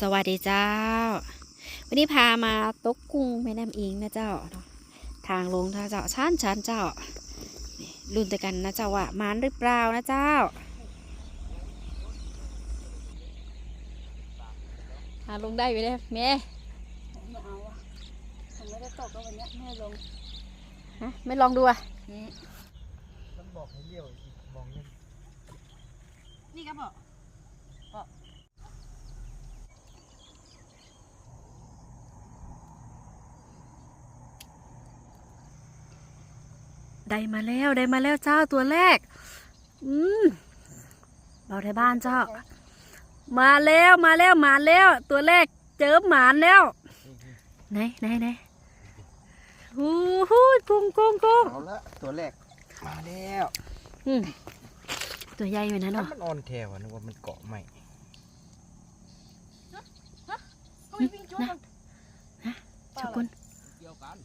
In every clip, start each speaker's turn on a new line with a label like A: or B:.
A: สวัสดีเจ้า วันนี้พามาตกกุ้งแม่น้ำอิงนะเจ้าเนาะทางลงท่าเจ้าชันชันเจ้านี่ลุ้นแต่กันนะเจ้าว่ามานหรือเปล่านะเจ้าหาลงได้ไหมเนี่ยแม่
B: ไม่เอาอะผมไม่ได้ตกก็วันเนี้ยแม่ลง
A: ฮะไม่ลองดูอะ
C: มันบอกให้เลี้ยวอีกมองนี่
B: นี่ก็บอก
A: ได้มาแล้วได้มาแล้วเจ้าตัวแรก อืมเราในบ้านเจ้า มาแล้วมาแล้วมาแล้ว ตัวแรกเจอหมานแล้วไหนไหนไหนหูหูกุ้งกุ้งกุ้ง
C: เอาละตัวแรกมาแล้ว
A: อืมตัวใหญ่อยู่นะ
C: ถ้า
A: เนาะ
C: มันออนแทวอะนึกว่ามันเกาะใหม่
B: ก็ไม่วิ่งชน
A: ชกุน
C: เดียวกัน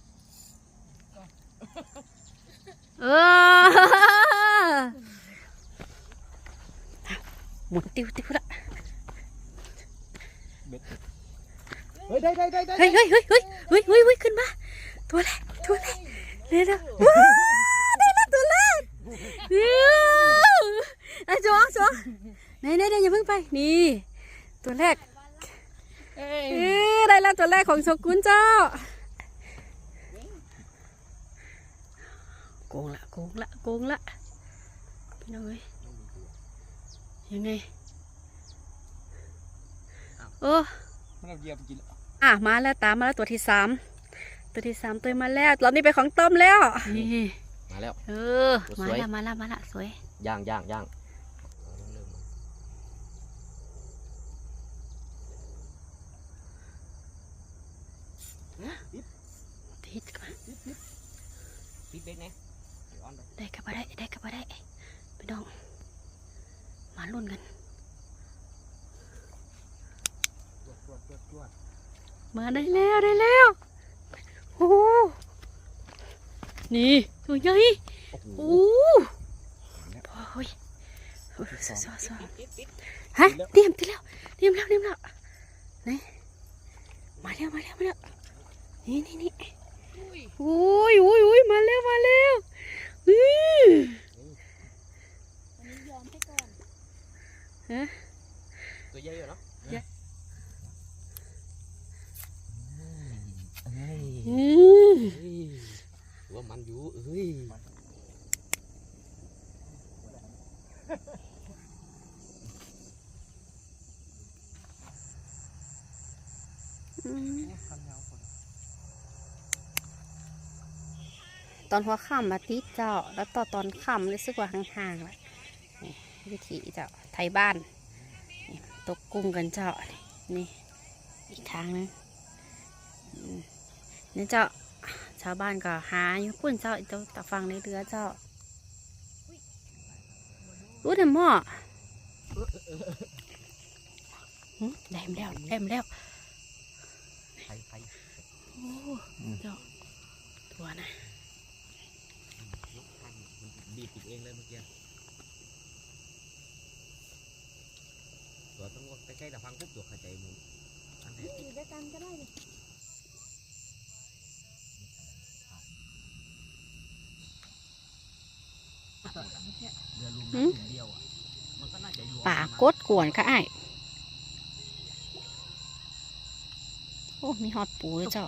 A: เออหมุนติ้วติ้วละ
C: เบ็ดเฮ้ยได้ได้ได้ได้
A: เฮ้ยเฮ้ยเฮ้ยเฮ้ยเฮ้ยเฮ้ยเฮ้ยขึ้นมาตัวแรกตัวแรกเร็วเร็วว้าวได้แล้วตัวแรกเร็วไอ้จวงจวงไหนไหนไหนอย่าเพิ่งไปนี่ตัวแรก
B: เอ้
A: เออได้แล้วตัวแรกของโชกุนเจ้าโกงละ โกงละโกงละพี่น้องเอ้ยยังไงโอ้
C: มันเอาเหยียบกิน
A: อะมาแล้วตามมาแล้วตัวที่สามตัวที่สามตัวมาแล้วรอบนี้เป็นของต้มแล้วนี่
D: มาแล้ว
A: เออ
D: ส
A: มา
D: วย
A: แล้วมาแล้วมาแล้วสวย
D: ย่างย่างย่าง
A: ติดกันมา
D: ปิดเบ็ดนะเดี๋ยวออน ไป
A: ได้กับมาได้ได้กับมาได้พี่น้อง มาลุ้นกัน
C: จวดจวดจวดจวด
A: มาได้แล้วได้แล้วโอ้โหนี่ตัวใหญ่
D: โอ้โห
A: โอ้โอ้ยโอ้ยสวยสวย
D: ปิดปิด
A: ฮะเตรียมเตรียมแล้วเตรียมแล้วเตรียมแล้วไหนมาแล้วมาแล้วมาแล้วนี่นี่นี่โอ้ยโอ้ยโอ้ยมาแล้วมาแล้ว อือ
B: วันนี้ยอมให้ก่ อน
D: หัว
C: ค่ำ
A: มาติดเจ้า แล้วต่อตอนค่ำรู้สึกว่าห่างๆเลยนี่วิธีเจ้าไทยบ้านนี่ตกกุ้งกันเจ้านี่อีกทางนึงอืมนี่เจ้าชาวบ้านก็หาอยู่พุ่นเจ้าเจ้าตะฟังในเรือเจ้ารู้แต่หม้อหึได้มาแล้วได้มาแล้ว
D: ไปไป
A: โอ้เจ้าตัวนะ
D: ยกทัน มันบีบปิดเองเลยเมื่อกี้ตัวต้องใกล้ๆแต่ฟังปุ๊บตัวเข้าใจมึงอันนี้
B: อยู่ด้วยกันก็ได้ดิ
D: เรือลุมน้ำถุงเดียวอะมันก็น่าจะอยู่
A: ป่ากดกวนค่ะไอ้ายโอ้มีฮอตปูเลยเจ้า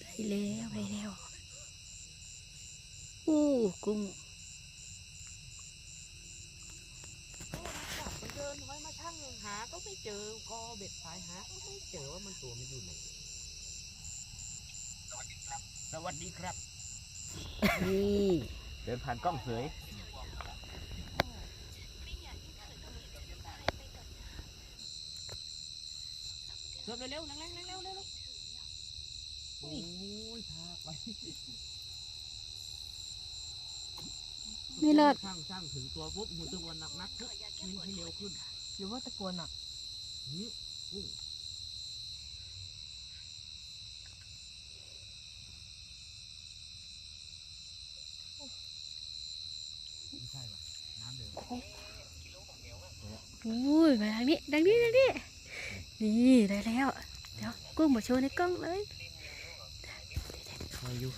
A: ได้แล้วได้แล้ว อู้กุ้ง
D: มันเดินไว้มาช่างหาก็ไม่เจอก็เบ็ดสายหาก็ไม่เจอว่ามันตัวมันอยู่ไหนสวัสดีครับ
A: นี่
D: เดินผ่านกล้องเสยเร็วเร็วๆเร็วๆเร็วๆเร็วๆเร็วๆโอ้ยช้าไป
A: ไม่เลิศ
D: ช่างช่างถึงตัวปุ๊บมือตัวหนักนักปุ๊บเน้นให้เร็วขึ้น
B: หรือว่าตะโกนอะ
D: นี่กุ้งไม่ใช่ว่ะน้ำเดือด
A: นอุ้ยมาทางนี้ดังนี้ดังนี้นี่ได้แล้ว เดี๋ยวกุ้งมาโชว์ในกล้องเลย
D: คอยอยู่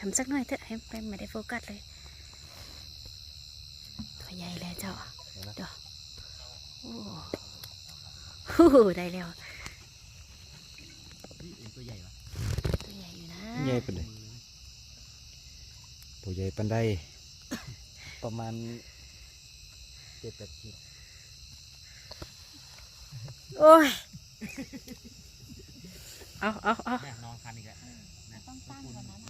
A: ทำสักหน่อยเถอะให้ไปไม่ได้โฟกัสเลย ตัวใหญ่แล้วเจ้าเดี๋ยวโอ้โหได้แล้ว
D: นี่เอ็นตัวใหญ่ปะ
A: ตัวใหญ่อยู่นะ
C: ใหญ่ปานใดตัวใหญ่ปันไดประมาณเจ็ดแปดขีด
A: โอ้ยเอาเอาเอา
D: แม่นอนคันอีกแล้วนะ
B: ต้องตั้งกว่านั้น
D: มั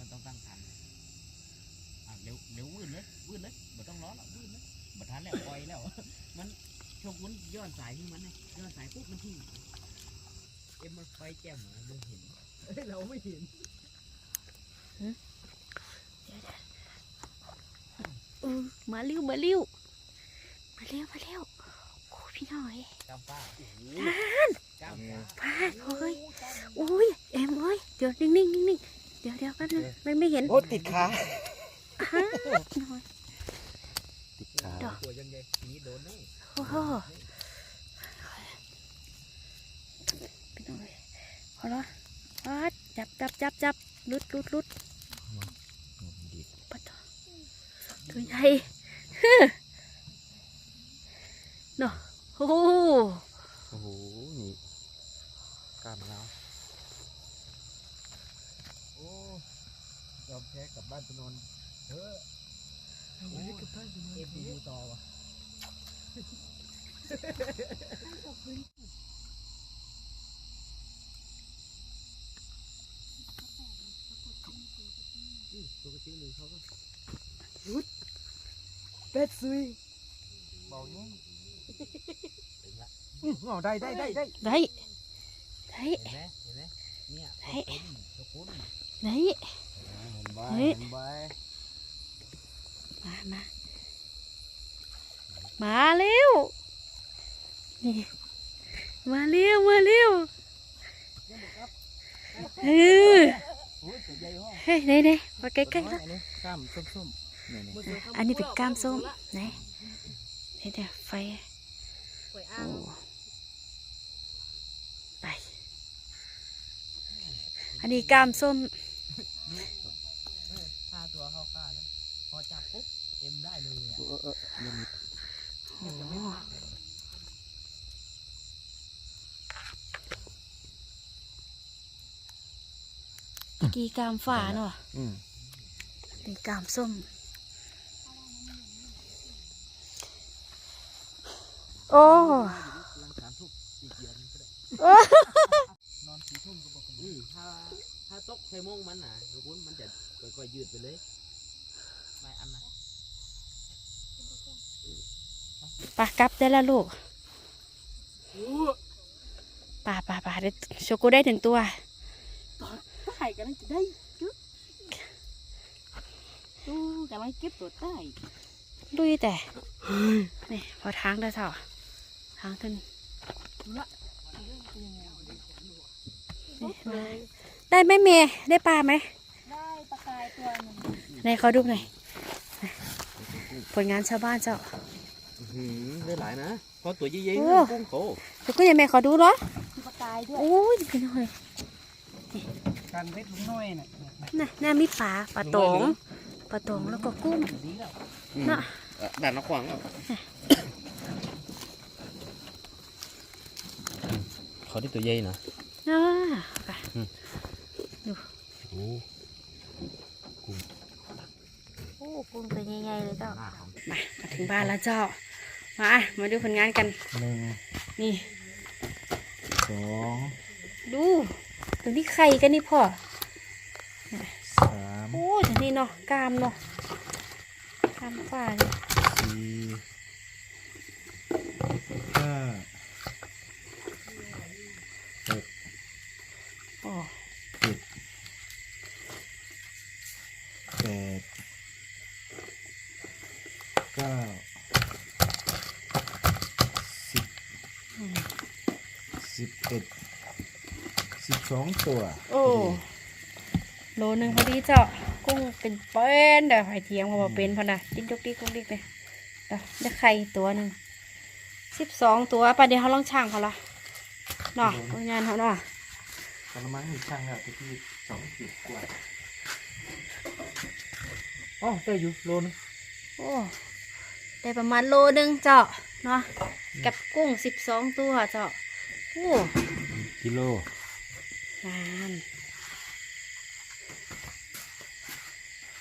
D: เร็วเร็ววืดเลย วืดเลยบ่ต้องร้อนหรอกวืดเลยบ่ทันแล้วปล่อยแล้ว มันชกมันย้อนสายที่มันไงย้อนสายปุ๊บมันทิ้งเอ็มมันไฟแจ่มอะมันเห็นเอ้ยเราไม่เห็น
A: เออมาเร็วมาเร็วมาเร็วมาเร็วโอ้ยพี่หน่อย
D: กำป้าโอ้โห
A: ทาน
D: กำป้า
A: พาดเฮ้ยอุ้ยเอ็มเอ้ยเดี๋ยวนิ่งนิ่งนิ่งนิ่งเดี๋ยวเดี๋ยวแป๊บนึงไม่ไม่เห็น
C: โอ้ติดขา
A: ฮะน่อย
C: ติดขา
A: ดอก
D: ตัวยังไงนี้โดนแน่
A: โอ้โหพี่หน่อยพอละพาดจับจับจับจับลุดลุดลุดปัดตัวใหญ่เนาะโอ้โห
C: โอ้โหนี่กล้ามเราโอ้ยอมแพ้กลับบ้านไปนอน เออ
D: เอ็มดีดูต่อวะอืมปกติหนึ่งเขาก็
C: เม
D: เห็นไหมเนี่ย
A: เฮ้ย
D: ตะกุน
A: ได้
C: เห็นใบ
A: เฮ้ย
C: เห็นใบ
A: มามามาเร็วนี่มาเร็วมาเร็วเออ
D: โอ้ยตัวใหญ่ห้อง
A: เฮ้ยไหนไหนมาใกล้ๆแล้ว
C: อันนี้กล้ามส้มๆนี่นี่
A: อันนี้เป็นกล้ามส้มไหนเดี๋ยวเดี๋ยวไฟโอ้ไปอันนี้กล้ามส้ม
D: ฆ่าตัวเข้าฆ่าแล้ว พอจับปุ๊บเอ็มได้เลยอะ
C: เออเออยังมี
A: โอ้ตะกี้กล้ามฝาเนาะ
C: อืม
A: เป็นกล้ามส้ม โอ้
D: ลังสามทุ่มอีกเดือนก็ได้นอนสี่ทุ่มก็บอกอืมถ้าถ้าตกใส่โมงมันน่ะตะกุนมันจะค่อยๆยืดไปเลย ไม่อันนะ
A: ปากกลับได้แล้วลูกป่าป่าป่าได้โชกุได้ถึงตัว
B: ถ่ายกันจะได้จุ๊บตู้กำลังเก็บตัวใต้
A: ลุยแต่นี่พอทางได้เถอะทางขึ้นได้ไหมเมย์ได้ปลาไหม
B: ได้ปลากายตัวหนึ่ง
A: ไหนขอดูหน่อย ผลงานชาวบ้านเจ้า
D: อืมได้หลายนะเพราะตัวใหญ่
A: โอ้
D: ๆกุ้งโต
A: โชกุยังไม่ขอดูเหรอ
B: มีปลากายด้วย
A: โอ้ยพี่น้อย
C: การเล็ดลุงน้อยน่ะ
A: น่ะน่ามีปลาปลาตองปลาตองแล้วก็กุ้ง
D: ดีแล้ว
A: น่ะ
D: ด่านนักขวางแล้วเขาได้ตัวใหญ่นะ
A: น่าไป
D: โอ้
A: โอ้ กุ้งตัวใหญ่ๆเลยเจ้ามามาถึงบ้านแล้วเจ้า มา มาดูผลงานกัน
C: หนึ่ง
A: นี่
C: สอง
A: ดูตรงนี้ไข่กันนี่พ่อ
C: สาม
A: โอ้ตรงนี้เนาะกล้ามเนาะกล้ามฝ่าเลย
C: สี่ห้าหก
A: โอ้
C: เจ็ดแปดเก้าสิบ
A: อืม
C: สิบ เอ็ดสิบสองตัว
A: โอ้โลหนึ่งพอดีเจ้ากุ้งเป็นเป็นเดี๋ยวไข่เทียมเขาบอกเป็นพอนะดิ้นยกดิกกุ้งดิกเลยเดี๋ยวได้ไข่ตัวหนึ่งสิบสองตัวประเดี๋ยวเขาลองช่างเขาละเนาะงานเขาเนาะ
C: กระมังหนึ่งช่างแล้วที่สองสิบกว่าอ๋อได้อยู่โลนึง
A: โอ้ได้ประมาณโลนึงเจ้าเนาะกับกุ้งสิบสองตัวเจ้า โอ้
C: กิโล
A: งาน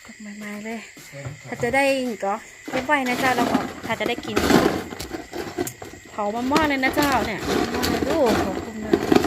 A: ตกใหม่ๆเลย ถ้าจะได้ก็เก็บไว้นะเจ้าแล้วก็ถ้าจะได้กิน เผามามากเลยนะเจ้าเนี่ยมากเลยดูขอบคุณเลย